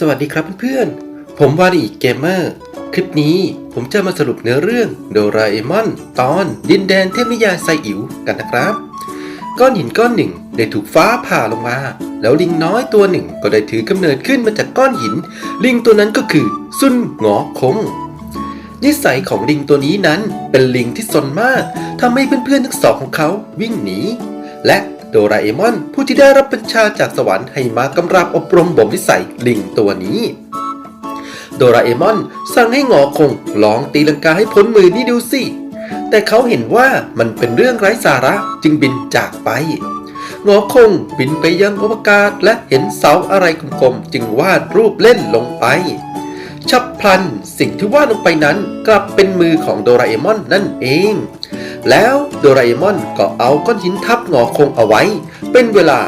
สวัสดีครับเพื่อนๆ ผมวารีเกมเมอร์ คลิปนี้ผมจะมาสรุปเนื้อเรื่องโดราเอมอน ตอนดินแดนเทพนิยายไซอิ๋วกันนะครับ ก้อนหินก้อนหนึ่งได้ถูกฟ้าผ่าลงมา แล้วลิงน้อยตัวหนึ่งก็ได้ถือกำเนิดขึ้นมาจากก้อนหิน ลิงตัวนั้นก็คือซุนหงอคง นิสัยของลิงตัวนี้นั้นเป็นลิงที่ซนมากทำให้เพื่อนๆทั้งสองของเขาวิ่งหนีและ โดราเอมอน ผู้ที่ได้รับบัญชาจากสวรรค์ให้มากำราบอบรมบ่มนิสัยลิงตัวนี้ โดราเอมอนสั่งให้หงอคงลองตีลังกาให้พ้นมือนี่ดูสิ แต่เขาเห็นว่ามันเป็นเรื่องไร้สาระจึงบินจากไปงอคงบินไปยังอวกาศและเห็นเสาอะไรกลมๆจึงวาดรูปเล่นลงไป ฉับพลันสิ่งที่วาดลงไปนั้นกลับเป็นมือของโดราเอมอนนั่นเอง แล้วโดราเอมอนก็เอาก้อนหินทับหงอคงเอาไว้ เป็นเวลา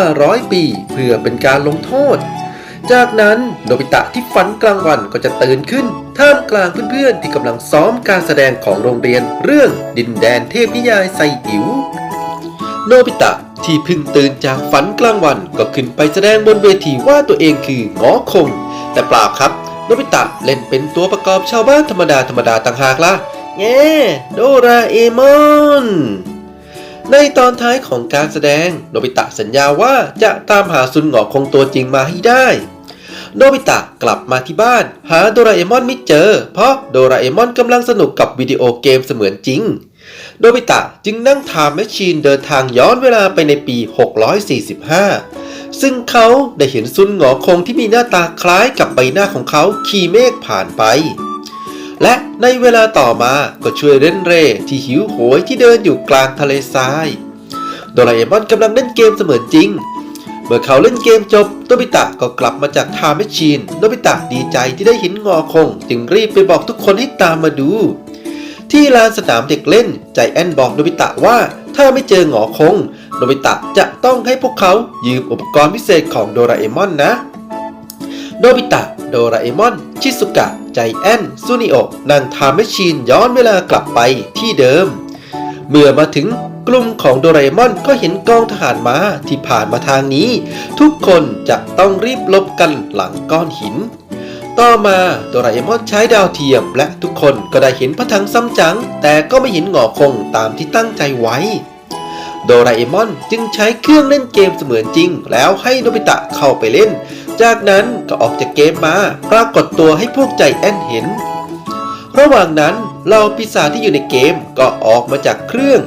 500 ปี เพื่อเป็นการลงโทษ จากนั้นโนบิตะที่ฝันกลางวันก็จะตื่นขึ้น ท่ามกลางเพื่อนๆที่กำลังซ้อมการแสดงของโรงเรียนเรื่องดินแดนเทพนิยายไซอิ๋วโนบิตะที่เพึ่งตื่นจากฝันกลางวันก็ขึ้นไปแสดงบนเวทีว่าตัวเองคือหงอคง แต่เปล่าครับโนบิตะเล่นเป็นตัวประกอบชาวบ้านธรรมดาธรรมดาต่างหากล่ะ แง่โดราเอมอนในตอนท้ายของการแสดงโนบิตะสัญญาว่าจะตามหาซุนหงอคงตัวจริงมาให้ได้ โนบิตะกลับมาที่บ้าน หาโดราเอมอนไม่เจอ เพราะโดราเอมอนกำลังสนุกกับวิดีโอเกมเสมือนจริง โนบิตะจึงนั่งไทม์แมชชีนเดินทางย้อนเวลาไปในปี 645 ซึ่งเขาได้เห็นซุนหงอคงที่มีหน้าตาคล้ายกับใบหน้าของเขาขี่เมฆผ่านไป และในเวลาต่อมาก็ช่วยเล่นเร่ที่หิวโหยที่เดินอยู่กลางทะเลทราย โดราเอมอนกำลังเล่นเกมเสมือนจริง เมื่อเขาเล่นเกมจบโนบิตะก็กลับมาจากทม์แมชชีนโนบิตะดีใจที่ได้เห็นงอคง จึงรีบไปบอกทุกคนให้ตามมาดู ที่ลานสนามเด็กเล่น ใจแอนบอกโนบิตะว่าถ้าไม่เจอหงอคงโนบิตะจะต้องให้พวกเขายืมอุปกรณ์พิเศษของโดราเอมอนนะ โนบิตะ โดราเอมอน ชิสุกะ ใจแอนซูนิโอนั่งทม์แมชชีนย้อนเวลากลับไปที่เดิม เมื่อมาถึงกลุ่มของโดราเอมอนก็เห็นกองทหารม้าที่ผ่านมาทางนี้ ทุกคนจะต้องรีบลบกันหลังก้อนหิน ต่อมาโดราเอมอนใช้ดาวเทียมและทุกคนก็ได้เห็นพระถังซัมจัง แต่ก็ไม่เห็นหงอคงตามที่ตั้งใจไว้โดราเอมอนจึงใช้เครื่องเล่นเกมเสมือนจริง แล้วให้โนบิตะเข้าไปเล่น จากนั้นก็ออกจากเกมมาปรากฏตัวให้พวกใจแอนเห็น ระหว่างนั้นเหล่าปีศาจที่อยู่ในเกมก็ออกมาจากเครื่อง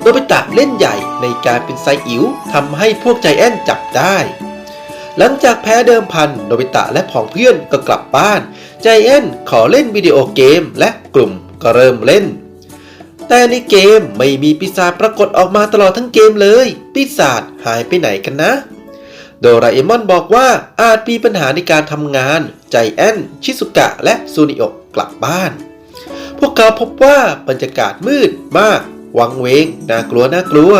โนบิตะเล่นใหญ่ในการเป็นไซอิ๋วทำให้พวกใจแอนจับได้ หลังจากแพ้เดิมพันโนบิตะและผองเพื่อนก็กลับบ้าน ใจแอนขอเล่นวิดีโอเกมและกลุ่มก็เริ่มเล่น แต่ในเกมไม่มีปีศาจปรากฏออกมาตลอดทั้งเกมเลย ปีศาจหายไปไหนกันนะ โดราเอมอนบอกว่าอาจมีปัญหาในการทำงาน ใจแอน ชิสุกะ และซูนิโอะกลับบ้าน พวกเขาพบว่าบรรยากาศมืดมาก วังเวง น่ากลัวน่ากลัว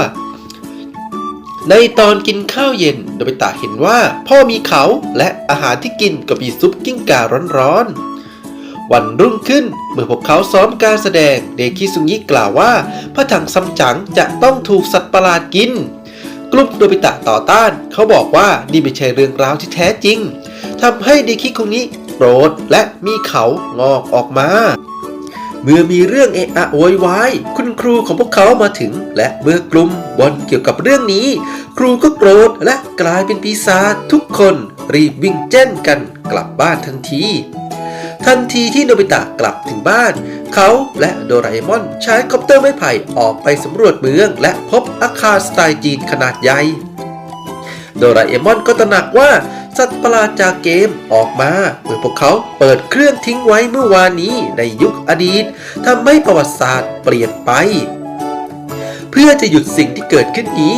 ในตอนกินข้าวเย็นโนบิตะเห็นว่าพ่อมีเขาและอาหารที่กินก็มีซุปกิ้งก่าร้อนๆ วันรุ่งขึ้นเมื่อพวกเขาซ้อมการแสดงเดคิซุงิกล่าวว่าพระถังซัมจั๋งจะต้องถูกสัตว์ประหลาดกิน กลุ่มโนบิตะต่อต้าน เขาบอกว่านี่ไม่ใช่เรื่องราวที่แท้จริงทำให้เดคิคุงิโกรธและมีเขางอกออกมา เมื่อมีเรื่องเอะอะโวยวายคุณครูของพวกเขามาถึง และเมื่อกลุ่มบอลเกี่ยวกับเรื่องนี้ ครูก็โกรธและกลายเป็นปีศาจทุกคนรีบวิ่งแจ้นกันกลับบ้านทันที ทันทีที่โนบิตะกลับถึงบ้าน เขาและโดราเอมอนใช้คอปเตอร์ไม้ไผ่ออกไปสำรวจเมือง และพบอาคารสไตล์จีนขนาดใหญ่ โดราเอมอนก็ตระหนักว่าสัตว์ประหลาดจากเกมออกมาเมื่อพวกเขาเปิดเครื่องทิ้งไว้เมื่อวานนี้ในยุคอดีตทำให้ประวัติศาสตร์เปลี่ยนไป เพื่อจะหยุดสิ่งที่เกิดขึ้นนี้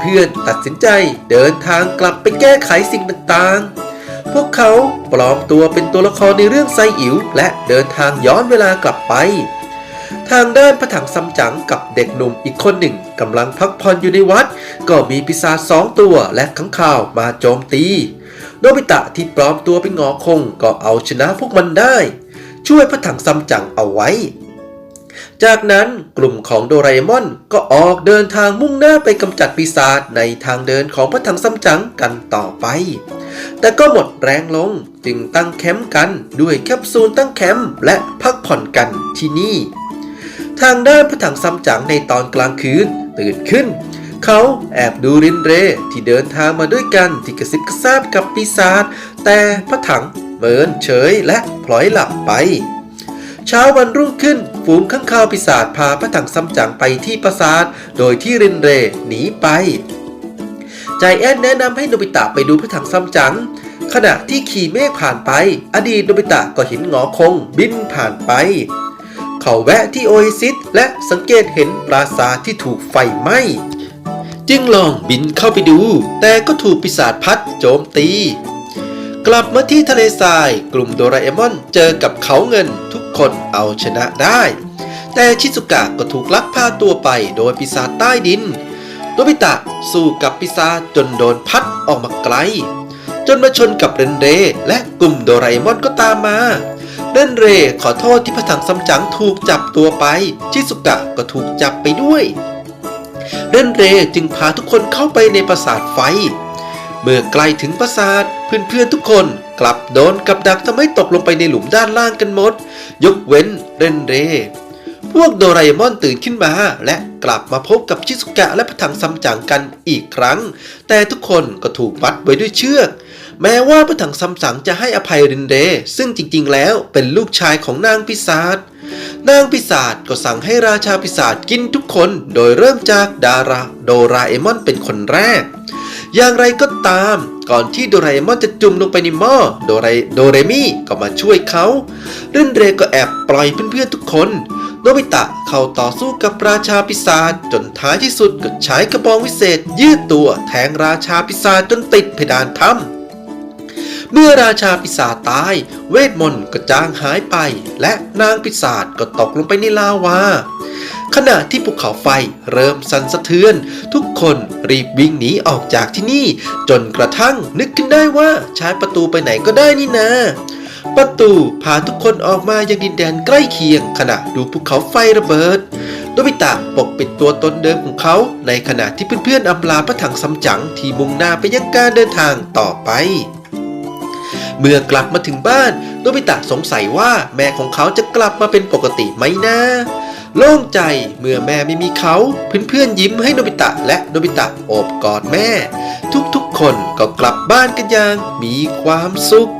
เพื่อนๆตัดสินใจเดินทางกลับไปแก้ไขสิ่งต่างๆ พวกเขาปลอมตัวเป็นตัวละครในเรื่องไซอิ๋วและเดินทางย้อนเวลากลับไป ทางด้านพระถังซัมจั๋งกับเด็กหนุ่มอีกคนหนึ่งกำลังพักผ่อนอยู่ในวัด ก็มีปีศาจสองตัวและขังข่าวมาโจมตี โนบิตะที่ปลอมตัวเป็นงอคงก็เอาชนะพวกมันได้ ช่วยพระถังซัมจั๋งเอาไว้ จากนั้นกลุ่มของโดราเอมอนก็ออกเดินทางมุ่งหน้าไปกำจัดปีศาจในทางเดินของพระถังซัมจั๋งกันต่อไป แต่ก็หมดแรงลงจึงตั้งแคมป์กันด้วยแคปซูลตั้งแคมป์และพักผ่อนกันที่นี่ ทางด้านพระถังซัมจั๋งในตอนกลางคืนตื่นขึ้น เขาแอบดูรินเรที่เดินทางมาด้วยกันที่กระซิบกระซาบกับปีศาจแต่พระถังเมินเฉยและพลอยหลับไปเช้าวันรุ่งขึ้นฝูงข้างคาวปีศาจพาพระถังซัมจั๋งไปที่ปราสาท โดยที่รินเรหนีไป ใจแอนแนะนำให้โนบิตะไปดูพระถังซัมจั๋งขณะที่ขี่เมฆผ่านไป อดีตโนบิตะก็เห็นหงอคงบินผ่านไป เขาแวะที่โอเอซิสและสังเกตเห็นปราสาทที่ถูกไฟไหม้จึงลองบินเข้าไปดู แต่ก็ถูกปีศาจพัดโจมตี กลับมาที่ทะเลทราย กลุ่มโดราเอมอนเจอกับเขาเงินทุกคนเอาชนะได้ แต่ชิซุกะก็ถูกลักพาตัวไปโดยปีศาจใต้ดิน นบิตะสู้กับปีศาจนโดนพัดออกมาไกล จนมาชนกับเรนเรและกลุ่มโดราเอมอนก็ตามมา เรนเรขอโทษที่พระถังซัมจั๋งถูกจับตัวไป ชิซุกะก็ถูกจับไปด้วย เรนเรจึงพาทุกคนเข้าไปในปราสาทไฟ เมื่อใกล้ถึงปราสาทเพื่อนๆทุกคนกลับโดนกับดักทำให้ตกลงไปในหลุมด้านล่างกันหมด ยกเว้นเรนเร พวกโดราเอมอนตื่นขึ้นมา และกลับมาพบกับชิซุกะและพระถังซัมจั๋งกันอีกครั้ง แต่ทุกคนก็ถูกมัดไว้ด้วยเชือก แม้ว่าพระถังซัมจั๋งจะให้อภัยรินเรซึ่งจริงๆ แล้วเป็นลูกชายของนางปีศาจนางปีศาจก็สั่งให้ราชาปีศาจกินทุกคนโดยเริ่มจากดาราโดราเอมอนเป็นคนแรก อย่างไรก็ตาม ก่อนที่โดราเอมอนจะจุ่มลงไปในหม้อโดรโดเรมิก็มาช่วยเขาเรนเรก็แอบปล่อยเพื่อนๆทุกคนโนบิตะเข้าต่อสู้กับราชาปีศาจจนท้ายที่สุดก็ใช้กระบองวิเศษ ยืดตัวแทงราชาปีศาจจนติดเพดานถ้ำเมื่อราชาปีศาจตาย เวทมนต์ก็จางหายไป และนางปีศาจก็ตกลงไปในลาวา ขณะที่ภูเขาไฟเริ่มสั่นสะเทือน ทุกคนรีบวิ่งหนีออกจากที่นี่ จนกระทั่งนึกขึ้นได้ว่าใช้ประตูไปไหนก็ได้นี่นาประตูพาทุกคนออกมายังดินแดนใกล้เคียง ขณะดูภูเขาไฟระเบิดโนบิตะปกปิดตัวตนเดิมของเขา ในขณะที่เพื่อนๆอำลาพระถังซัมจั๋งที่มุ่งหน้าไปยังการเดินทางต่อไป เมื่อกลับมาถึงบ้านโนบิตะสงสัยว่าแม่ของเขาจะกลับมาเป็นปกติไหมนะ โล่งใจเมื่อแม่ไม่มีเขาเพื่อนๆยิ้มให้โนบิตะและโนบิตะโอบกอดแม่ ทุกๆคนก็กลับบ้านกันอย่างมีความสุข